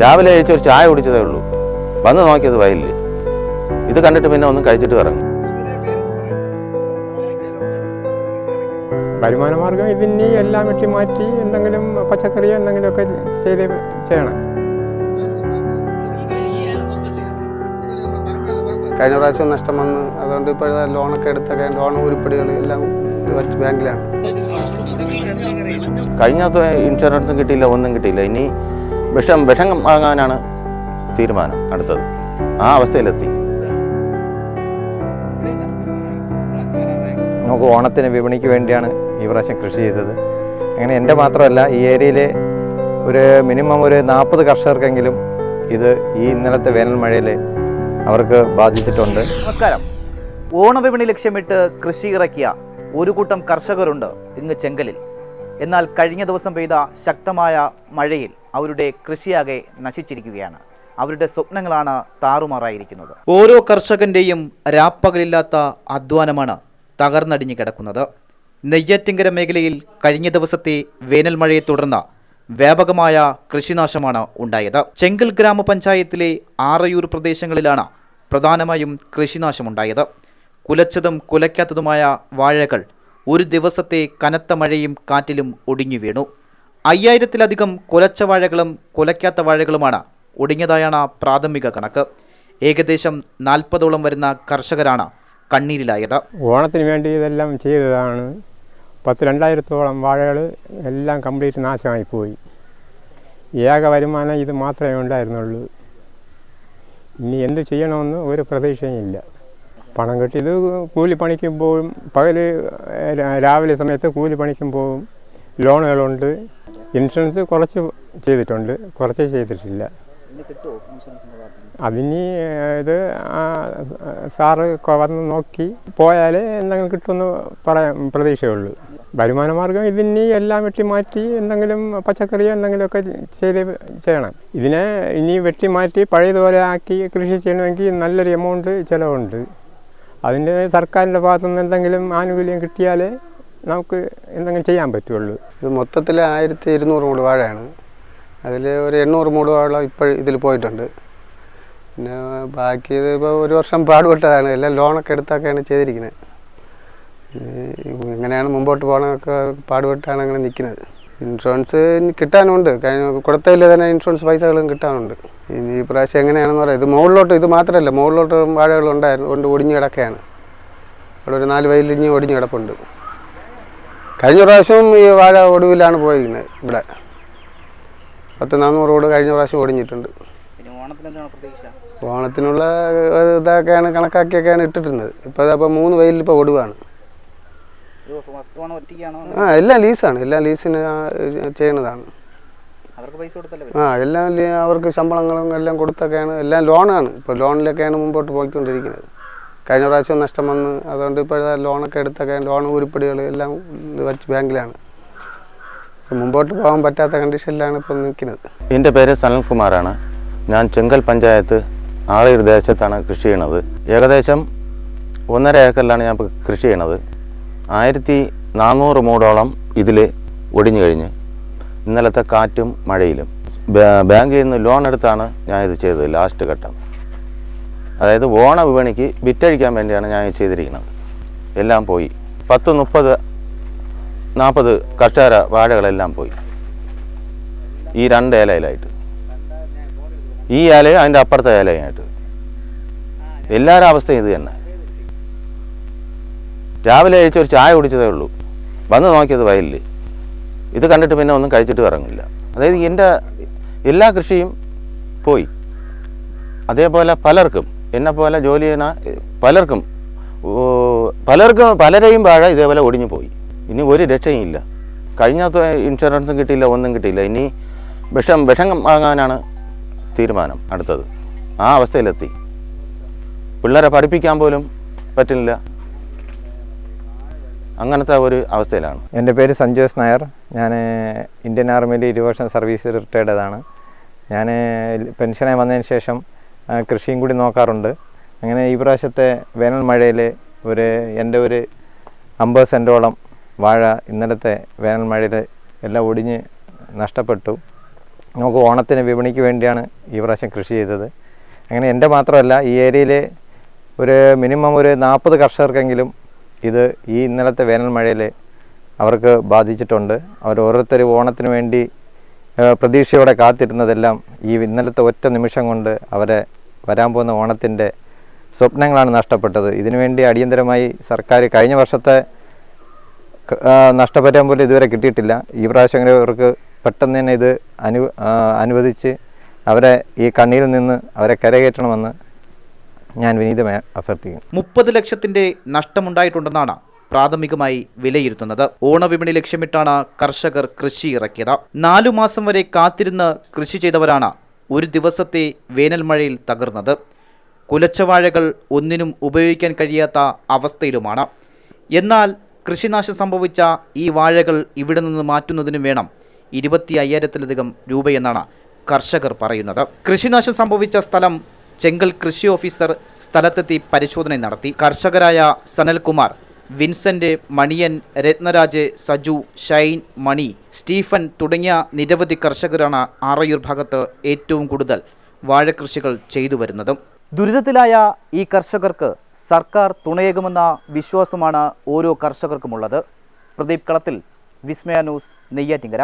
രാവിലെ കഴിച്ച് ഒരു ചായ കുടിച്ചതേ ഉള്ളൂ. വന്ന് നോക്കിയത് വയലിൽ ഇത് കണ്ടിട്ട് പിന്നെ ഒന്നും കഴിച്ചിട്ട് ഇറങ്ങും വരുമാന മാർഗം ഇതിന് എല്ലാം വെട്ടി മാറ്റി എന്തെങ്കിലും പച്ചക്കറിയോ എന്തെങ്കിലുമൊക്കെ ചെയ്ത് ചെയ്യണം. കഴിഞ്ഞ പ്രാവശ്യം നഷ്ടം വന്ന് അതുകൊണ്ട് ഇപ്പോഴത്തെ ലോണൊക്കെ എടുത്തൊക്കെ ലോൺ ഉരുപ്പടികൾ എല്ലാം വെച്ച് ബാങ്കിലാണ്. കഴിഞ്ഞ ഇൻഷുറൻസും കിട്ടിയില്ല ഒന്നും കിട്ടിയില്ല. ഇനി വിഷം വിഷം വാങ്ങാനാണ് തീരുമാനം അടുത്തത്. ആ അവസ്ഥയിലെത്തി. നമുക്ക് ഓണത്തിന് വിപണിക്ക് വേണ്ടിയാണ് ഈ പ്രാവശ്യം കൃഷി ചെയ്തത്. അങ്ങനെ എന്റെ മാത്രമല്ല ഈ ഏരിയയിലെ ഒരു മിനിമം ഒരു നാൽപ്പത് കർഷകർക്കെങ്കിലും ഇത് ഈ ഇന്നലത്തെ വേനൽ മഴയിൽ അവർക്ക് ബാധിച്ചിട്ടുണ്ട്. നമസ്കാരം. ഓണവിപണി ലക്ഷ്യമിട്ട് കൃഷി ഇറക്കിയ ഒരു കൂട്ടം കർഷകരുണ്ട് ഇങ്ങ് ചെങ്കലിൽ. എന്നാൽ കഴിഞ്ഞ ദിവസം പെയ്ത ശക്തമായ മഴയിൽ അവരുടെ കൃഷിയാകെ നശിച്ചിരിക്കുകയാണ്. അവരുടെ സ്വപ്നങ്ങളാണ് താറുമാറായിരിക്കുന്നത്. ഓരോ കർഷകന്റെയും രാപ്പകലില്ലാത്ത അധ്വാനമാണ് തകർന്നടിഞ്ഞു കിടക്കുന്നത്. നെയ്യാറ്റിങ്കര മേഖലയിൽ കഴിഞ്ഞ ദിവസത്തെ വേനൽ മഴയെ തുടർന്ന് വ്യാപകമായ കൃഷിനാശമാണ് ഉണ്ടായത്. ചെങ്കൽ ഗ്രാമപഞ്ചായത്തിലെ ആറയൂർ പ്രദേശങ്ങളിലാണ് പ്രധാനമായും കൃഷിനാശമുണ്ടായത്. കുലച്ചതും കുലയ്ക്കാത്തതുമായ വാഴകൾ ഒരു ദിവസത്തെ കനത്ത മഴയും കാറ്റിലും ഒടിഞ്ഞു വീണു. അയ്യായിരത്തിലധികം കുലച്ച വാഴകളും കുലയ്ക്കാത്ത വാഴകളുമാണ് ഒടിഞ്ഞതായാണ് പ്രാഥമിക കണക്ക്. ഏകദേശം നാൽപ്പതോളം വരുന്ന കർഷകരാണ് കണ്ണീരിലായത്. ഓണത്തിന് വേണ്ടി ഇതെല്ലാം ചെയ്തതാണ്. പത്ത് രണ്ടായിരത്തോളം വാഴകൾ എല്ലാം കംപ്ലീറ്റ് നാശമായി പോയി. ഏക വരുമാനം ഇത് മാത്രമേ ഉണ്ടായിരുന്നുള്ളൂ. ഇനി എന്ത് ചെയ്യണമെന്ന് ഒരു പ്രതീക്ഷയും ഇല്ല. പണം കിട്ടിയത് കൂലിപ്പണിക്കും പോവും പകൽ രാവിലെ സമയത്ത് കൂലിപ്പണിക്കും പോവും ലോണുകളുണ്ട്. ഇൻഷുറൻസ് കുറച്ച് ചെയ്തിട്ടുണ്ട്. കുറച്ച് ചെയ്തിട്ടില്ല. അതിനി ഇത് ആ സാറ് വന്ന് നോക്കി. പോയാൽ എന്തെങ്കിലും കിട്ടുമെന്ന് പറയാൻ പ്രതീക്ഷയുള്ളൂ. വരുമാന മാർഗം ഇതിനി എല്ലാം വെട്ടി മാറ്റി എന്തെങ്കിലും പച്ചക്കറിയോ എന്തെങ്കിലുമൊക്കെ ചെയ്ത് ചെയ്യണം. ഇതിനെ ഇനി വെട്ടി മാറ്റി പഴയതുപോലെ ആക്കി കൃഷി ചെയ്യണമെങ്കിൽ നല്ലൊരു എമൗണ്ട് ചിലവുണ്ട്. അതിന്റെ സർക്കാരിന്റെ ഭാഗത്തുനിന്ന് എന്തെങ്കിലും ആനുകൂല്യം കിട്ടിയാലേ നമുക്ക് എന്തെങ്കിലും ചെയ്യാൻ പറ്റുള്ളൂ. ഇത് മൊത്തത്തിൽ ആയിരത്തി ഇരുന്നൂറ് മൂട് വാഴയാണ്. അതിൽ ഒരു എണ്ണൂറ് മൂട് വാഴ ഇപ്പോൾ ഇതിൽ പോയിട്ടുണ്ട്. പിന്നെ ബാക്കി ഇത് ഇപ്പോൾ ഒരു വർഷം പാടുപെട്ടതാണ്. എല്ലാം ലോണൊക്കെ എടുത്തൊക്കെയാണ് ചെയ്തിരിക്കുന്നത്. എങ്ങനെയാണ് മുമ്പോട്ട് പോകണമൊക്കെ പാടുപെട്ടാണ് അങ്ങനെ നിൽക്കുന്നത്. ഇൻഷുറൻസ് കിട്ടാനുണ്ട്. കൊടുത്തതിൽ തന്നെ ഇൻഷുറൻസ് പൈസകളും കിട്ടാനുണ്ട്. ഇനി ഈ പ്രാവശ്യം എങ്ങനെയാണെന്ന് പറയാം. ഇത് മുകളിലോട്ട് ഇത് മാത്രമല്ല മുകളിലോട്ട് വാഴകൾ ഉണ്ടായിരുന്നു കൊണ്ട് ഒടിഞ്ഞു കിടക്കുകയാണ് അവിടെ ഒരു നാല് വയലിഞ്ഞ് ഒടിഞ്ഞ് കിടപ്പുണ്ട്. കഴിഞ്ഞ പ്രാവശ്യവും ഈ വാഴ ഒടുവിലാണ് പോയിരിക്കുന്നത് ഇവിടെ. പത്ത് നാനൂറ് റോഡ് കഴിഞ്ഞ പ്രാവശ്യം ഒടിഞ്ഞിട്ടുണ്ട്. ഓണത്തിനുള്ള ഇതൊക്കെയാണ് കണക്കാക്കിയൊക്കെയാണ് ഇട്ടിട്ടുള്ളത് ഇപ്പോൾ അതപ്പോൾ മൂന്ന് വയലിൽ ഇപ്പോൾ ഒടുവാണ്. ആ എല്ലാം ലീസാണ് എല്ലാം ലീസിന് ചെയ്യണതാണ്. അവർക്ക് പൈസ കൊടുത്തല്ലേ ആ എല്ലാം അവർക്ക് ശമ്പളങ്ങളും എല്ലാം കൊടുത്തൊക്കെയാണ്. എല്ലാം ലോണാണ്. ഇപ്പോൾ ലോണിലൊക്കെയാണ് മുമ്പോട്ട് പോയിക്കൊണ്ടിരിക്കുന്നത്. കഴിഞ്ഞ പ്രാവശ്യം നഷ്ടം വന്ന് അതുകൊണ്ട് ഇപ്പോഴത്തെ ലോണൊക്കെ എടുത്തൊക്കെ ലോൺ ഉരുപ്പടികൾ എല്ലാം വെച്ച് ബാങ്കിലാണ്. ഇപ്പം മുമ്പോട്ട് പോകാൻ പറ്റാത്ത കണ്ടീഷനിലാണ് ഇപ്പം നിൽക്കുന്നത്. എന്റെ പേര് സനൽകുമാറാണ് ഞാൻ ചെങ്കൽ പഞ്ചായത്ത് ആളയൂർ ദേശത്താണ് കൃഷി ചെയ്യണത് ഏകദേശം ഒന്നര ഏക്കറിലാണ് ഞാൻ കൃഷി ചെയ്യണത് ആയിരത്തി നാനൂറ് മൂടോളം ഇതിൽ ഒടിഞ്ഞു കഴിഞ്ഞ്. ഇന്നലത്തെ കാറ്റും മഴയിലും. ബാങ്കിൽ നിന്ന് ലോൺ എടുത്താണ് ഞാൻ ഇത് ചെയ്തത് ലാസ്റ്റ് ഘട്ടം. അതായത് ഓണ വിപണിക്ക് വിറ്റഴിക്കാൻ വേണ്ടിയാണ് ഞാൻ ചെയ്തിരിക്കുന്നത്. എല്ലാം പോയി. പത്ത് മുപ്പത് നാൽപ്പത് കർഷകര വാഴകളെല്ലാം പോയി. ഈ രണ്ട് ഏലയിലായിട്ട് ഈ ഏലയും അതിന്റെ അപ്പുറത്തെ ഏലയുമായിട്ട് എല്ലാവരുടെ അവസ്ഥയും ഇത് തന്നെ. രാവിലെ കഴിച്ച ഒരു ചായ കുടിച്ചതേ ഉള്ളൂ. വന്ന് നോക്കിയത് വയലിൽ. ഇത് കണ്ടിട്ട് പിന്നെ ഒന്നും കഴിച്ചിട്ട് ഇറങ്ങില്ല. അതായത് എന്റെ എല്ലാ കൃഷിയും പോയി. അതേപോലെ പലർക്കും എന്നെ പോലെ ജോലി ചെയ്യുന്ന പലർക്കും പലർക്കും പലരെയും വാഴ ഇതേപോലെ ഒടിഞ്ഞു പോയി. ഇനി ഒരു രക്ഷയും ഇല്ല. കഴിഞ്ഞ ഇൻഷുറൻസും കിട്ടിയില്ല ഒന്നും കിട്ടിയില്ല. ഇനി വിഷം വിഷം വാങ്ങാനാണ് തീരുമാനം അടുത്തത്. ആ അവസ്ഥയിലെത്തി. പിള്ളേരെ പഠിപ്പിക്കാൻ പോലും പറ്റില്ല അങ്ങനത്തെ ഒരു അവസ്ഥയിലാണ്. എന്റെ പേര് സഞ്ജോസ് നായർ. ഞാൻ ഇന്ത്യൻ ആർമിയിൽ ഇരുപത് വർഷം സർവീസ് റിട്ടയർഡാണ് ഞാൻ പെൻഷനായി വന്നതിന് ശേഷം കൃഷിയും കൂടി നോക്കാറുണ്ട്. അങ്ങനെ ഈ പ്രാവശ്യത്തെ വേനൽ മഴയിൽ ഒരു എന്റെ ഒരു അമ്പത് സെന്റോളം വാഴ ഇന്നലത്തെ വേനൽ മഴയിൽ എല്ലാം ഒടിഞ്ഞ് നഷ്ടപ്പെട്ടു. നമുക്ക് ഓണത്തിന് വിപണിക്ക് വേണ്ടിയാണ് ഈ പ്രാവശ്യം കൃഷി ചെയ്തത്. അങ്ങനെ എന്റെ മാത്രമല്ല ഈ ഏരിയയിൽ ഒരു മിനിമം ഒരു നാൽപ്പത് കർഷകർക്കെങ്കിലും ഇത് ഈ ഇന്നലത്തെ വേനൽ മഴയിൽ അവർക്ക് ബാധിച്ചിട്ടുണ്ട്. അവർ ഓരോരുത്തർ ഓണത്തിന് വേണ്ടി പ്രതീക്ഷയോടെ കാത്തിരുന്നതെല്ലാം ഈ ഇന്നലത്തെ ഒറ്റ നിമിഷം കൊണ്ട് അവരെ വരാൻ പോകുന്ന ഓണത്തിന്റെ സ്വപ്നങ്ങളാണ് നഷ്ടപ്പെട്ടത്. ഇതിനുവേണ്ടി അടിയന്തരമായി സർക്കാർ കഴിഞ്ഞ വർഷത്തെ നഷ്ടപരിഹാരം പോലും ഇതുവരെ കിട്ടിയിട്ടില്ല. ഈ പ്രാവശ്യം അവർക്ക് പെട്ടെന്ന് തന്നെ ഇത് അനു അനുവദിച്ച് അവരെ ഈ കണ്ണിയിൽ നിന്ന് അവരെ കരകയറ്റണമെന്ന് ഞാൻ വിനീതമായി അഭ്യർത്ഥിക്കുന്നു. മുപ്പത് ലക്ഷത്തിന്റെ നഷ്ടമുണ്ടായിട്ടുണ്ടെന്നാണ് പ്രാഥമികമായി വിലയിരുത്തുന്നത്. ഓണവിപണി ലക്ഷ്യമിട്ടാണ് കർഷകർ കൃഷി ഇറക്കിയത്. നാലു മാസം വരെ കാത്തിരുന്ന് കൃഷി ചെയ്തവരാണ് ഒരു ദിവസത്തെ വേനൽ മഴയിൽ തകർന്നത്. കുലച്ചവാഴകൾ ഒന്നിനും ഉപയോഗിക്കാൻ കഴിയാത്ത അവസ്ഥയിലുമാണ്. എന്നാൽ കൃഷിനാശം സംഭവിച്ച ഈ വാഴകൾ ഇവിടെ നിന്ന് മാറ്റുന്നതിനും വേണം ഇരുപത്തി അയ്യായിരത്തിലധികം രൂപയെന്നാണ് കർഷകർ പറയുന്നത്. കൃഷിനാശം സംഭവിച്ച സ്ഥലം ചെങ്കൽ കൃഷി ഓഫീസർ സ്ഥലത്തെത്തി പരിശോധന നടത്തി. കർഷകരായ Sanalkumar Vincent Maniyan Ratnaraj Saju Shine Mani Stephen തുടങ്ങിയ നിരവധി കർഷകരാണ് ആറയൂർ ഭാഗത്ത് ഏറ്റവും കൂടുതൽ വാഴകൃഷികൾ ചെയ്തു വരുന്നതും. ദുരിതത്തിലായ ഈ കർഷകർക്ക് സർക്കാർ തുണയേകുമെന്ന വിശ്വാസമാണ് ഓരോ കർഷകർക്കുമുള്ളത്. പ്രദീപ് കളത്തിൽ വിസ്മയ ന്യൂസ് നെയ്യാറ്റിങ്കര.